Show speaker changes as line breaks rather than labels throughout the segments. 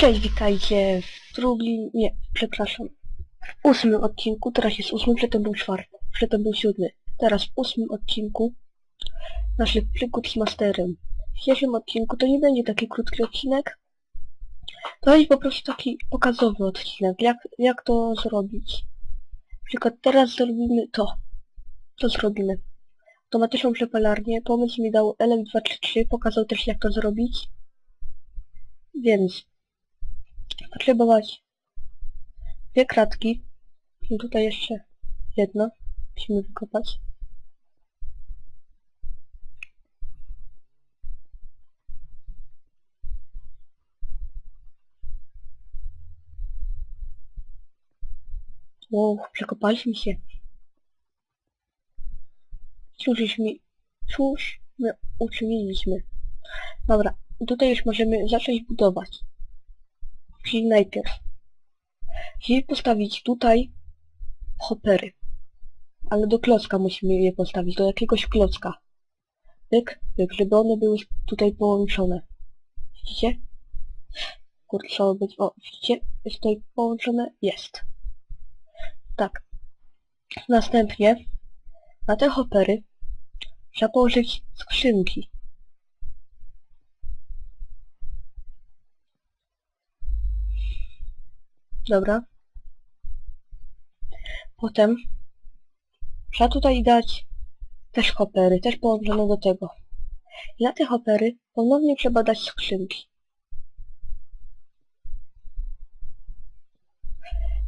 Cześć, witajcie w drugim, nie, przepraszam, w ósmym odcinku, teraz jest ósmy, przedtem był czwarty, przedtem był siódmy. Teraz w ósmym odcinku naszych przygód z Masterem. W dzisiejszym odcinku to nie będzie taki krótki odcinek, to będzie po prostu taki pokazowy odcinek, jak, jak to zrobić. Na przykład teraz zrobimy to. To zrobimy. Automatyczną przepalarnię, pomysł mi dał LF233, pokazał też jak to zrobić. Więc potrzebować dwie kratki i tutaj jeszcze jedno musimy wykopać. Wow, przekopaliśmy się. Cóżśmy, cóż my uczyniliśmy. Dobra, tutaj już możemy zacząć budować. Czyli najpierw. Musimy postawić tutaj hopery. Ale do klocka musimy je postawić, do jakiegoś klocka. Pyk, pyk, żeby one były tutaj połączone. Widzicie? Kurczę, być... O, widzicie? Jest tutaj połączone? Jest. Tak. Następnie na te hopery trzeba położyć skrzynki. Dobra. Potem trzeba tutaj dać też hopery, też połączone do tego. I na te hopery ponownie trzeba dać skrzynki.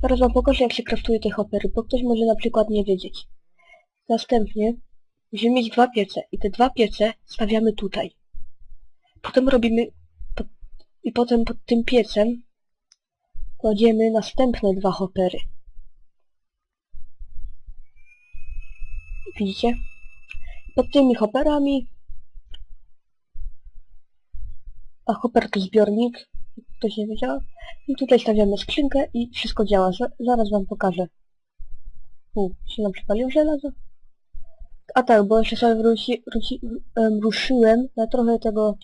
Teraz wam pokażę jak się kraftuje te hopery, bo ktoś może na przykład nie wiedzieć. Następnie musimy mieć dwa piece i te dwa piece stawiamy tutaj. Potem robimy i potem pod tym piecem kładziemy następne dwa hopery. Widzicie? Pod tymi hoperami a hoper to zbiornik, ktoś nie wiedział. I tutaj stawiamy skrzynkę i wszystko działa. Zaraz wam pokażę. U, się nam przypaliło żelazo. A tak, bo jeszcze sobie wróci, wróci, ruszyłem na trochę tego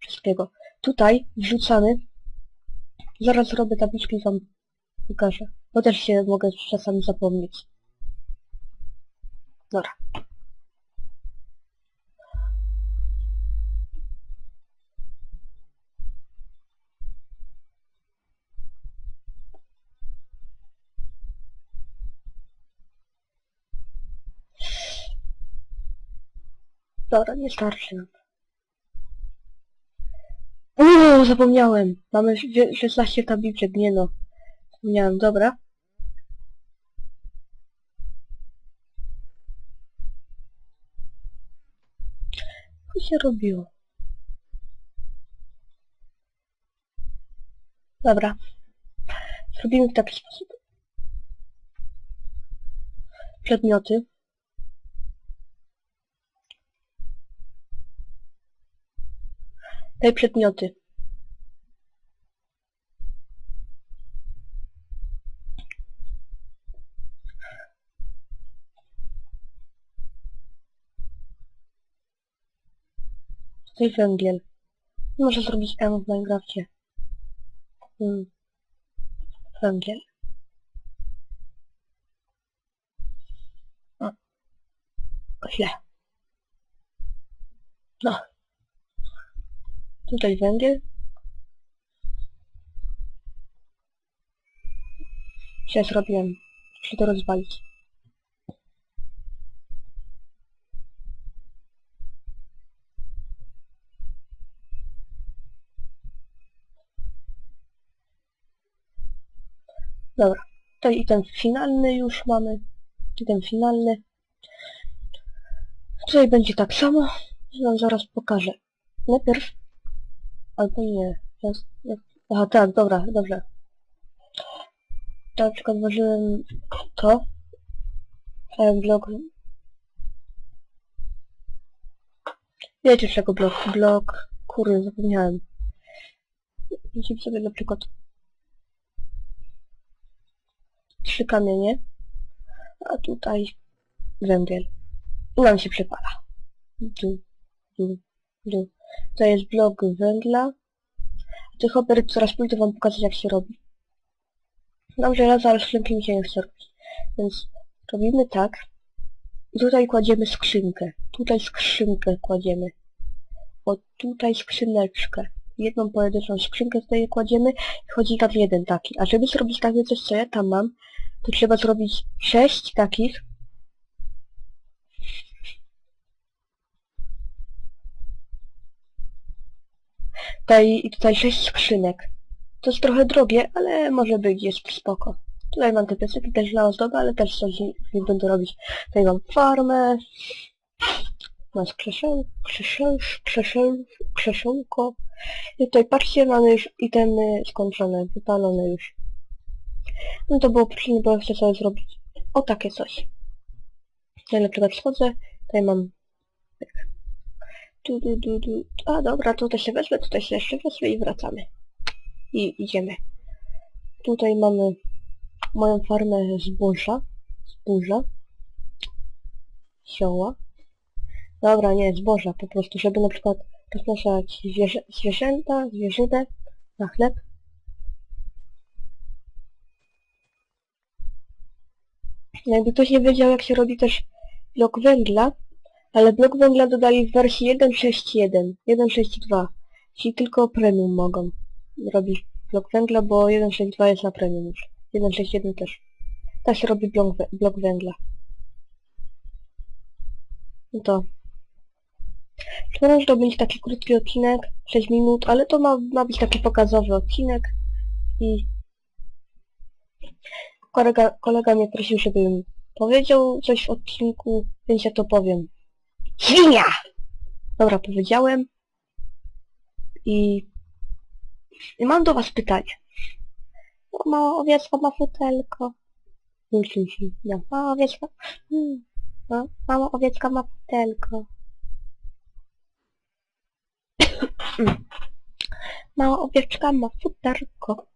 wszystkiego. Tutaj wrzucamy. Zaraz zrobię tabliczki i wam pokażę. Bo też się mogę czasami zapomnieć. Dobra. Dobra, nie starczy nam. Uuu, zapomniałem. Mamy 16 tabliczek, nie no. Zapomniałem, dobra. Co się robiło? Dobra. Zrobimy w taki sposób. Przedmioty. Daj przedmioty. Tutaj węgiel. Może zrobić M w Minecrafcie. Hmm. Węgiel. O. Źle. No. Tutaj węgiel. Źle zrobiłem. Muszę to rozwalić. Dobra, to i ten finalny już mamy. I ten finalny. Tutaj będzie tak samo. Wam zaraz pokażę. Najpierw... Albo nie. Aha, tak, dobra, dobrze. Na przykład włożyłem to. Cały blok. Wiecie czego blok? Blok... Kurde, zapomniałem. Widzicie sobie na przykład trzy kamienie, a tutaj węgiel. I nam się przypala. Du, du, du. To jest blok węgla, Tych hopper coraz pójdę wam pokazać jak się robi. Mam żelazo, ale skrzynki mi się nie chce robić. Więc robimy tak. Tutaj kładziemy skrzynkę. Tutaj skrzynkę kładziemy. O tutaj skrzyneczkę. Jedną pojedynczą skrzynkę tutaj kładziemy i chodzi tam jeden taki. A żeby zrobić takie coś, co ja tam mam, to trzeba zrobić sześć takich. Tutaj, I tutaj sześć skrzynek. To jest trochę drogie, ale może być, jest spoko. Tutaj mam te piecyki też na ozdobę, ale też coś z będę robić. Tutaj mam farmę. Masz krzeseł, krzeseł, krzeseł, krzesełko. I tutaj patrzcie, mamy już itemy skończone, wypalone już. No to było potrzebne, bo chcę sobie zrobić o takie coś. Ja na przykład schodzę, tutaj mam... Tu, tu, tu, tu. A dobra, tutaj się wezmę, tutaj się jeszcze wezmę i wracamy. I idziemy. Tutaj mamy moją farmę zboża. Zboża. Sioła. Dobra, nie, zboża po prostu, żeby na przykład zwierzę, zwierzęta, zwierzynę na chleb. Jakby ktoś nie wiedział, jak się robi też blok węgla, ale blok węgla dodali w wersji 1.6.1, 1.6.2, czyli tylko premium mogą robić blok węgla, bo 1.6.2 jest na premium już. 1.6.1 też. Tak się robi blok, wę- blok węgla. No to. Teraz to będzie taki krótki odcinek, 6 minut, ale to ma, ma być taki pokazowy odcinek i kolega, kolega mnie prosił, żebym powiedział coś w odcinku, więc ja to powiem. Świnia! Dobra, powiedziałem. I, i mam do was pytanie. Mała owiecka ma futelko. Myśli się, no, mała owiecka. Hmm. No, mała owiecka ma futelko. Mała owieczka ma futerko.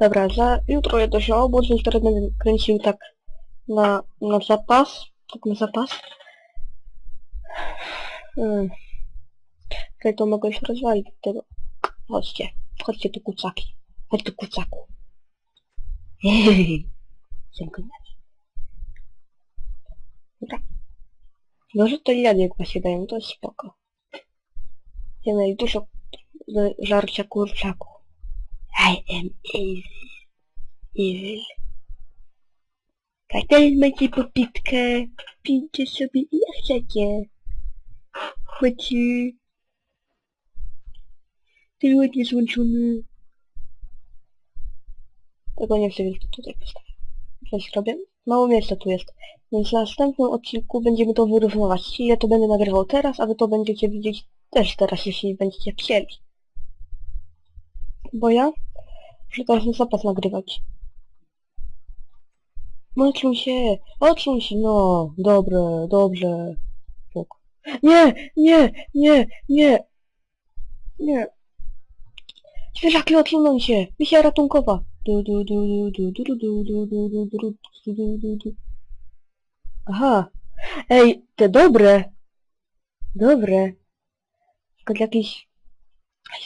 Dobra, za jutro jedę się obóz, więc teraz będę kręcił tak na, na zapas. Tak na zapas. Hmm. To mogę się rozwalić od tego. Chodźcie, chodźcie tu kucaki. Chodź tu kucaku. Dziękuję. Dobra. Może to jajek się dają, to jest spoko. Ja z- żarcia kurczaku. I am evil. Evil. Tak, teraz macie popitkę. Pijcie sobie ile chcecie. Chodźcie. Ty ładnie złączony. Tego nie chcę, więc to tutaj postawię. Coś robię? Mało miejsca tu jest. Więc w następnym odcinku będziemy to wyrównywać. Ja to będę nagrywał teraz, a wy to będziecie widzieć też teraz, jeśli będziecie chcieli. Bo ja muszę teraz na zapas nagrywać. Odsuń się! Odsuń się! No, dobre, dobrze. Nie! Nie! Nie! Nie! Nie! Zwierzaki, odsunąć się! Misja ratunkowa! Du, du, du, du, du, du, du, du, du, du, du, du, du, du, du. Aha! Ej, te dobre! Dobre! Tylko jakiś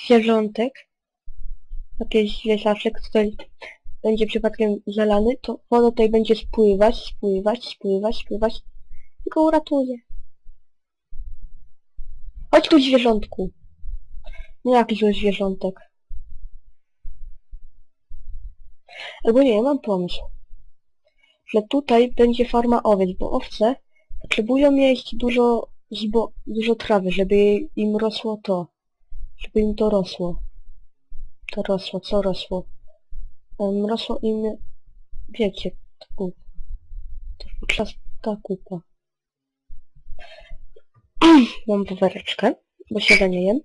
zwierzątek, jakiś zwierzaczek tutaj będzie przypadkiem zalany, to woda tutaj będzie spływać, spływać, spływać, spływać go uratuje. Chodź tu zwierzątku. Nie jakiś zły zwierzątek. Albo nie, mam pomysł. Że tutaj będzie farma owiec, bo owce potrzebują jeść dużo, zbo dużo trawy, żeby im rosło to. Żeby im to rosło. To rosło, co rosło? Um, rosło im, wiecie, taką, taką trzaska kupa. Mam powereczkę, bo się nie jem.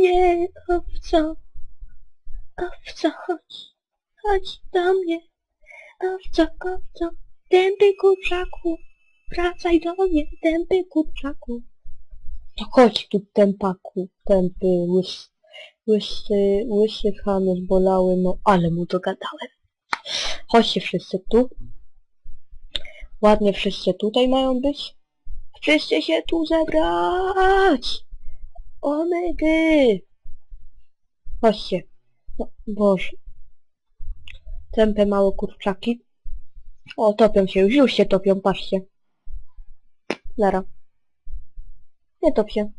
Nie, owco, owco, chodź, chodź do mnie, owco, owco, tępy kurczaku, wracaj do mnie, tępy kurczaku. To chodź tu, tępaku, tępy, łys, łysy, łysy chamy zbolały, no ale mu dogadałem. Chodźcie wszyscy tu. Ładnie wszyscy tutaj mają być. Wszyscy się tu zebrać! Omygy! Chodźcie. No, Boże. Tępe małe kurczaki. O, topią się już, już się topią, patrzcie. Lara. Nie top się.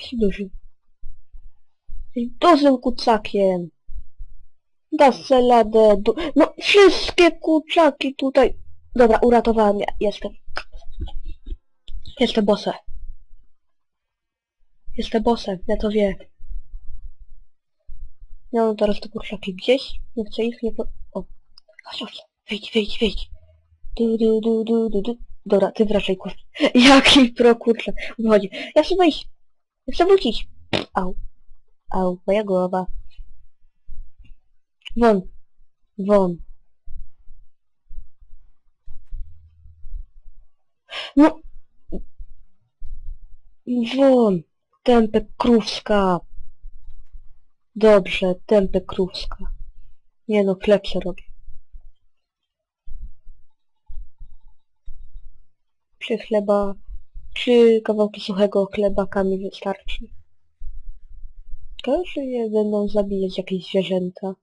Jesteś duży. Jesteś dużym kucakiem. Radę. Du no, wszystkie kurczaki tutaj. Dobra, uratowałem ja. Jestem. Jestem bossem. Jestem bossem, ja to wiem. Ja mam teraz te kurczaki gdzieś. Nie chcę ich, nie po... O. Chodź, chodź. Wyjdź, wyjdź, wyjdź. Du, du, du, du, du, du. Dobra, ty wracaj kurczak. Jaki pro kurczak. Wychodzi. Ja chcę wyjść. Ja chcę wrócić. Au. Au, moja głowa. Won. Won. No. Won. Tępę krówska. Dobrze, tępę krówska. Nie no, chleb się robi. Czy chleba, czy kawałki suchego chlebaka mi wystarczy? Każdy je będą zabijać jakieś zwierzęta.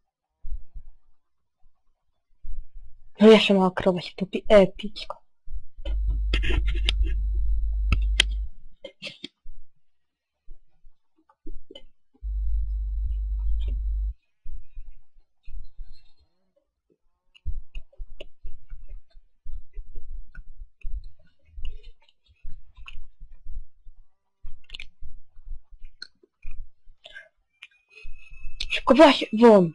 No jeszcze mała krowa się topi epicko. Właśnie, won!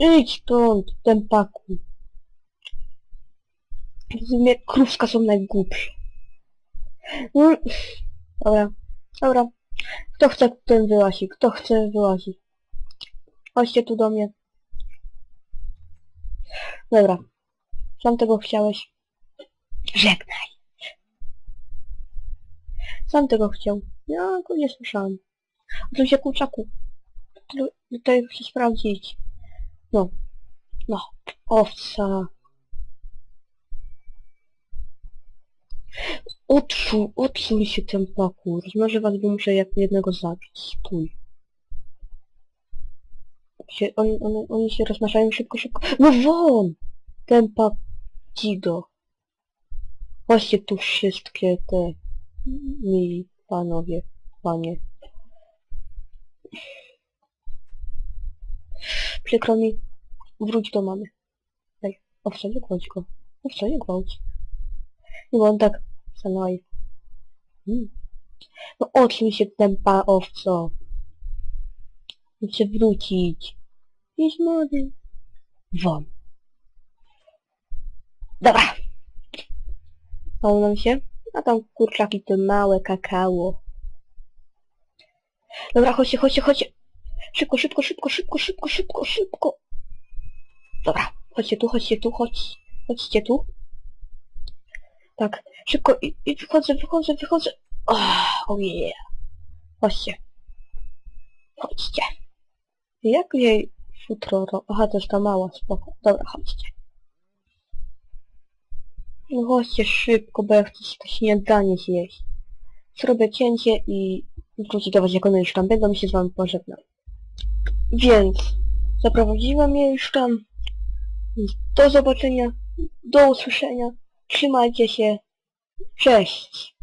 Idź stąd, tępaku. Rozumie, krówska są najgłupsze. No, dobra, dobra. Kto chce, ten wyłazi. Kto chce, wyłazi. Chodźcie tu do mnie. Dobra. Sam tego chciałeś. Żegnaj. Sam tego chciał. Ja go nie słyszałem. Oczywiście kurczaku. Tutaj chcę sprawdzić. No. No. Owca. Odczuł, odsuń się ten pakur. Może was muszę jak jednego zabić. Stój. Się, oni, oni, się rozmnażają szybko, szybko. No won! Tempa dzido. Właśnie tu wszystkie te mili panowie, panie. Przykro mi. Wróć do mamy. Ej, nie gwałć go. Owca, nie gwałć. Bo on tak... Sanoi. Hmm. No odsuń się tempa, owco. Chcę wrócić. Idź młody. Won. Dobra. Nam się? A tam kurczaki to małe kakao. Dobra, chodźcie, chodźcie, chodźcie. Szybko, szybko, szybko, szybko, szybko, szybko, szybko. Dobra, chodźcie tu, chodźcie tu, chodź. Chodźcie tu. Tak, szybko i, i wychodzę, wychodzę, wychodzę. Oh, oh yeah. Chodźcie. Chodźcie. Jak jej futro... ro- Aha, to jest ta mała, spoko. Dobra, chodźcie. No chodźcie szybko, bo ja chcę śniadanie zjeść. Zrobię cięcie i wróci do was jako. Będę mi się z wami pożegnał. Więc zaprowadziłem mieszkam. Do zobaczenia. Do usłyszenia. Trzymajcie się. Cześć.